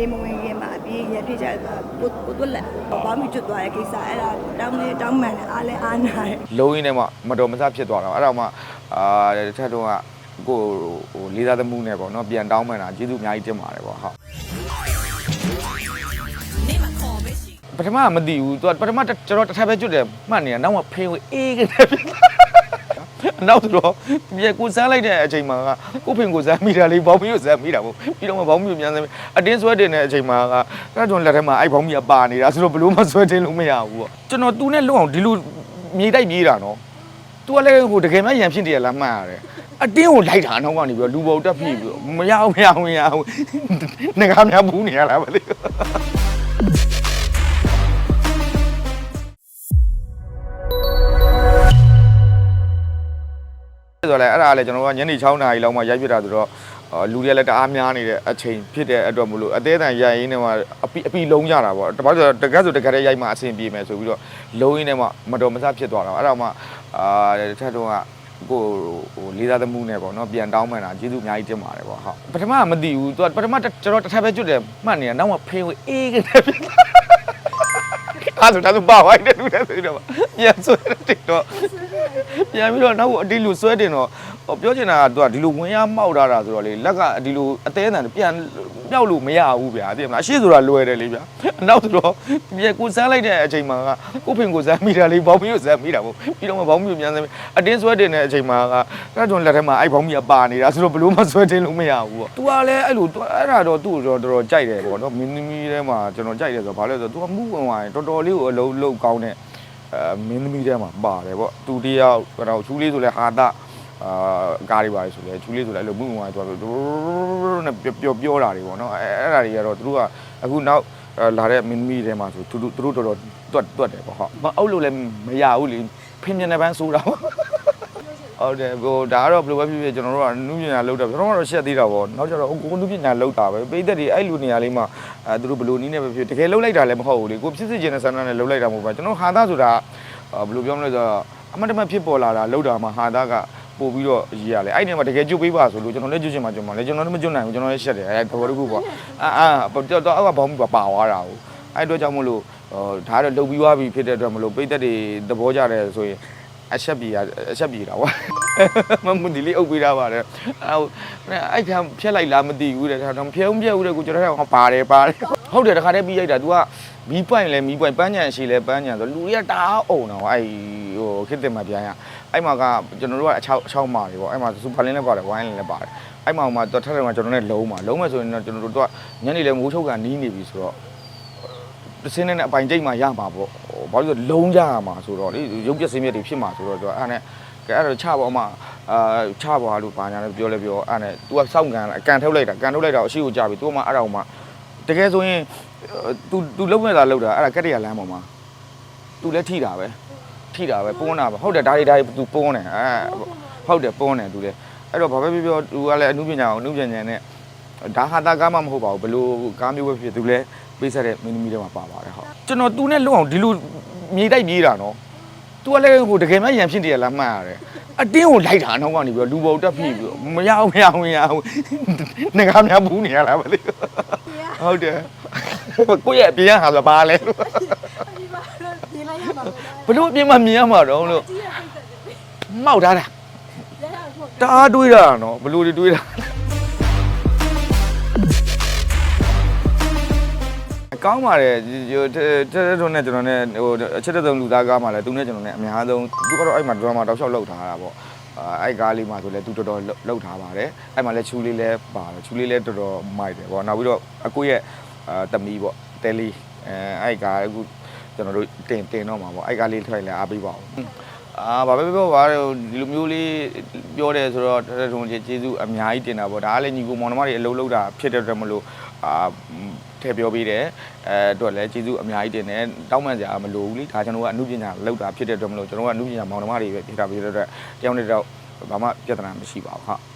နေမဝင်ခင်မှာအပြေးရဖြစ်ကြတာကိုကိုတွက်လက်ဘာမှကျွတ်သွားတဲ့ကိစ္စအဲ့ဒါတောင်းလေတောင်းမှန်တယ်အားလဲအားနာတယ်လုံးရင်းနဲ့မှမတော်မဆဖြစ်သွားတာအဲ့ဒါမှအာတစ်ထက်တော့ကကိုဟိုလေးသားသမှုနဲ့ပေါ့နော်ပြန်တောင်းမှန်တာကျေးဇူးအများကြီးတင်ပါတယ်ပေါ့ဟုတ်ပထမကမသိဘူးသူကပထမတစ်ကျွန်တော်တစ်ထပ်ပဲကျွတ်တယ်မှတ်နေတာနောက်မှဖေးဝင်အေးကနေဖြစ် နောက်ဆိုတော့ပြေကိုစမ်းလိုက်တဲ့အချိန်မှာကကိုဖင်ကိုစမ်းမိတာလေးဘောင်းမီကိုစမ်းမိတာပေါ့ပြီးတော့မှဘောင်းမီကိုပြန်စမ်းမိအတင်းဆွဲတင်တဲ့အချိန်မှာကအဲ့ကျွန်တော်လက်ထဲမှာအဲ့ဘောင်းမီကပါနေတာဆိုတော့ဘလို့မှဆွဲတင်လို့မရဘူးပေါ့ကျွန်တော်သူနဲ့လွတ်အောင်ဒီလိုမြေတိုက်ပြေးတာနော် तू ကလည်းဟိုတကယ်မှရံဖြစ်တယ်လားမှတ်ရတယ်အတင်းကိုလိုက်တာနောက်ကနေပြီးတော့လူပေါ်တက်ဖြစ်ပြီးတော့မရဘူးမရဘူးမရဘူးငကားများဘူးနေရလားမသိဘူး ဆိုတော့လေအဲ့ဒါလည်းကျွန်တော်ကညနေ6နာရီလောက်မှရိုက်ပြတာဆိုတော့အော်လူတွေကလည်းတအားများနေတဲ့အချိန်ဖြစ်တဲ့အတွက်မလို့အသေးအတန်ရိုက်ရင်းနဲ့မှအပီအပီလုံးကြတာပေါ့တပတ်ဆိုတကက်ဆိုတကက်တည်းရိုက်မှအဆင်ပြေမယ်ဆိုပြီးတော့လုံးရင်းနဲ့မှမတော်မဆဖြစ်သွားတာအဲ့ဒါမှအာတစ်ထက်တော့ကကိုဟိုလေးသားသမှုနဲ့ပေါ့နော်ပြန်တောင်းမှန်တာကျေးဇူးအများကြီးတင်ပါတယ်ပေါ့ဟုတ်ပထမကမသိဘူးသူကပထမကျွန်တော်တစ်ထပ်ပဲကျွတ်တယ်မှတ်နေတာနောက်မှဖေးဝင်အေးကနေဖြစ် အဲ့ဒါဆိုတော့ပါဝိုင်းတဲ့လူတွေဆိုတော့ပြန်ဆွဲတယ်တော့ပြန်ပြီးတော့နောက်ဒီလူဆွဲတင်တော့ ဟိုပြောချင်တာကသူကဒီလိုဝင်ရမှောက်ထားတာဆိုတော့လေလက်ကဒီလိုအသေးအတန်ပြန်မြောက်လို့မရဘူးဗျာသိမလားအရှိဆိုတာလွယ်တယ်လေဗျာနောက်ဆိုတော့ပြန်ကိုစမ်းလိုက်တဲ့အချိန်မှာကကိုဖင်ကိုစမ်းမိတာလေးဘောင်းမီကိုစမ်းမိတာပေါ့ပြီးတော့မှဘောင်းမီကိုပြန်စမ်းမိအတင်းဆွဲတင်တဲ့အချိန်မှာကအဲ့ကျွန်လက်ထဲမှာအဲ့ဘောင်းမီကပါနေတာဆိုတော့ဘလို့မှဆွဲတင်လို့မရဘူးပေါ့ तू ကလည်းအဲ့လို तू အဲ့ဒါတော့သူ့ကိုတော့တော်တော်ကြိုက်တယ်ပေါ့နော်မင်းသမီးထဲမှာကျွန်တော်ကြိုက်တယ်ဆိုတော့ဘာလဲဆိုတော့ तू ကမှုဝင်သွားရင်တော်တော်လေးကိုအလုံးလုံးကောင်းတဲ့ အဲမင်းသမီးထဲမှာပါတယ်ပေါ့သူတယောက်ကတော့ချူလေးဆိုလဲဟာတာ အာကားတွေပါလေဆိုလဲချူလေးဆိုလဲအဲ့လိုမှုဝင်သွားတော့နဲ့ပြောပြောတာတွေပေါ့နော်အဲအဲ့ဒါတွေကတော့သူတို့ကအခုနောက်လာတဲ့မင်းသမီးထဲမှာဆိုသူတို့သူတို့တော်တော်တွတ်တွတ်တယ်ပေါ့ဟုတ်မအုပ်လို့လည်းမရဘူးလေဖင်းမြင်တဲ့ပန်းဆိုတာပေါ့ဟုတ်တယ်ဟိုဒါကတော့ဘယ်လိုပဲဖြစ်ဖြစ်ကျွန်တော်တို့ကနုပညာလောက်တာကျွန်တော်ကတော့ရှက်သေးတာပေါ့နောက်ကျတော့ကိုနုပညာလောက်တာပဲပိသက်တွေအဲ့လူနေရာလေးမှာအဲသူတို့ဘယ်လိုနည်းနဲ့ပဲဖြစ်တကယ်လောက်လိုက်တာလည်းမဟုတ်ဘူးလေကိုဖြစ်စစ်ကျင်တဲ့ဆန္ဒနဲ့လောက်လိုက်တာမဟုတ်ပါကျွန်တော်ဟာသားဆိုတာဘယ်လိုပြောမလဲဆိုတော့အမတ်တမဖြစ်ပေါ်လာတာလောက်တာမှာဟာသားက ပို့ပြီးတော့ရေးရလေအဲ့ဒီမှာတကယ်ကြုတ်ပေးပါဆိုလို့ကျွန်တော်လည်းကြွချင်မှကြွမှာလေကျွန်တော်လည်းမကြွနိုင်ဘူးကျွန်တော်လည်းရှက်တယ်အဲ့သဘောတခုပေါ့အာအာတော့တော့အောက်ကဘောင်းပြီးပါသွားတာကိုအဲ့အတွက်ကြောင့်မလို့ဟိုဒါကတော့လုတ်ပြီးသွားပြီဖြစ်တဲ့အတွက်မလို့ပိသက်တွေသဘောကျတယ်ဆိုရင်အချက်ပြေအချက်ပြေတာကွာမမဒီလေးအုပ်ပေးတာပါတယ်အဲ့အဲ့ခံဖြက်လိုက်လားမသိဘူးတဲ့ဒါတော့ဖြဲုံဖြဲဦးတဲ့ကိုကျွန်တော်ကပါတယ်ပါတယ်ဟုတ်တယ်တခါတည်းပြီးရိုက်တာ तू က မီးပွိုင်လဲမီးပွိုင်ပန်းညံရှိလဲပန်းညံဆိုလူတွေကတအားအုံတော့အဲ့ဟိုခစ်တင်မှာပြန်ရအဲ့မှာကကျွန်တော်တို့ကအချောက်အချောက်မာတွေပေါ့အဲ့မှာစူပါလင်းလည်းပါတယ်ဝိုင်းလည်းပါတယ်အဲ့မှာမှတော့ထက်တယ်မှာကျွန်တော်နဲ့လုံးမှာလုံးမယ်ဆိုရင်တော့ကျွန်တော်တို့ကညနေလဲမိုးချုပ်ကနီးနေပြီဆိုတော့တစ်စင်းနဲ့အပိုင်ကျိတ်မှရမှာပေါ့ဟိုဘာလို့လဲလုံးကြရမှာဆိုတော့လေရုပ်ပြစင်းမြက်တွေဖြစ်မှာဆိုတော့သူကအဲ့နဲ့ကဲအဲ့တော့ချပေါ်မှာအာချပေါ်လို့ဘာညာလဲပြောလဲပြောအဲ့နဲ့ तू ကစောင့်ကန်အကန်ထုတ်လိုက်တာကန်ထုတ်လိုက်တာအရှိကိုကြပြီ तू ကမှအဲ့ဒါကိုမှတကယ်ဆိုရင် သူသူလုံးမဲ့တာလောက်တာအဲ့ဒါကက်တရလမ်းပေါ်မှာသူလည်းထိတာပဲထိတာပဲပုန်းတာပဲဟုတ်တယ်ဒါတွေဒါတွေသူပုန်းတယ်အဲဟုတ်တယ်ပုန်းတယ်သူလည်းအဲ့တော့ဘာပဲပြောပြောသူကလည်းအမှုပညာအောင်အမှုပညာနဲ့ဒါဟာတာကားမှမဟုတ်ပါဘူးဘလို့ကားမျိုးပဲဖြစ်သူလည်းပေးဆက်တဲ့မင်းသမီးတွေမှာပါပါတယ်ဟုတ်ကျွန်တော်သူနဲ့လွတ်အောင်ဒီလိုမြေတိုက်ပြေးတာနော်သူကလည်းဟိုတကယ်မှရန်ဖြစ်တယ်လားမှတ်ရတယ်အတင်းကိုလိုက်တာနောက်ကနေပြီးတော့လူပေါ်တက်ဖိပြီးတော့မရအောင်မရအောင်မရအောင်ငကားများဘူးနေရတာပဲလေ ဟုတ်တယ်ကိုယ့်ရဲ့အပြင်ဟာဆိုဘာလဲလို့ဒီမှာတော့ဒီလိုက်ရမှာဘလို့အပြင်မှာမြင်ရမှာတော့လို့ဒီရပိတ်သက်တယ်မောက်ထားတာရရဟုတ်တအားတွေးတာနော်ဘလို့တွေတွေးတာကောင်းပါတယ်ဟိုတဲတဲတို့နဲ့ကျွန်တော်နဲ့ဟိုအချက်တုံးလူသားကားမှာလဲသူနဲ့ကျွန်တော်နဲ့အများဆုံးသူကတော့အဲ့မှာဒရမာတောက်လျှောက်လောက်ထားတာပေါ့ အဲ့ကားလေးမှာဆိုလဲသူတော်တော်လောက်ထားပါတယ်အဲ့မှာလဲချူလေးလဲပါတယ်ချူလေးလဲတော်တော်မိုက်တယ်ပေါ့နောက်ပြီးတော့အကိုရဲ့တမီးပေါ့တဲလီအဲအဲ့ကားအခုကျွန်တော်တို့တင်တင်တော့မှာပေါ့အဲ့ကားလေးထွက်လဲအားပေးပါဦး အာဘာပဲပြောပါတော့ဒီလိုမျိုးလေးပြောတယ်ဆိုတော့တထုံကျေးဇူးအများကြီးတင်တာပေါ့ဒါကလည်းညီကိုမောင်နှမတွေအလုပ်လုပ်တာဖြစ်တဲ့အတွက်မလို့အာထည့်ပြောပေးတယ်အဲအတွက်လည်းကျေးဇူးအများကြီးတင်တယ်တောင်းပန်စရာမလိုဘူးလေဒါကျွန်တော်ကအမှုပညာလုပ်တာဖြစ်တဲ့အတွက်မလို့ကျွန်တော်ကအမှုပညာမောင်နှမတွေပဲဖြစ်တာဖြစ်တဲ့အတွက်တယောက်နဲ့တယောက်ဘာမှပြဿနာမရှိပါဘူးဟုတ်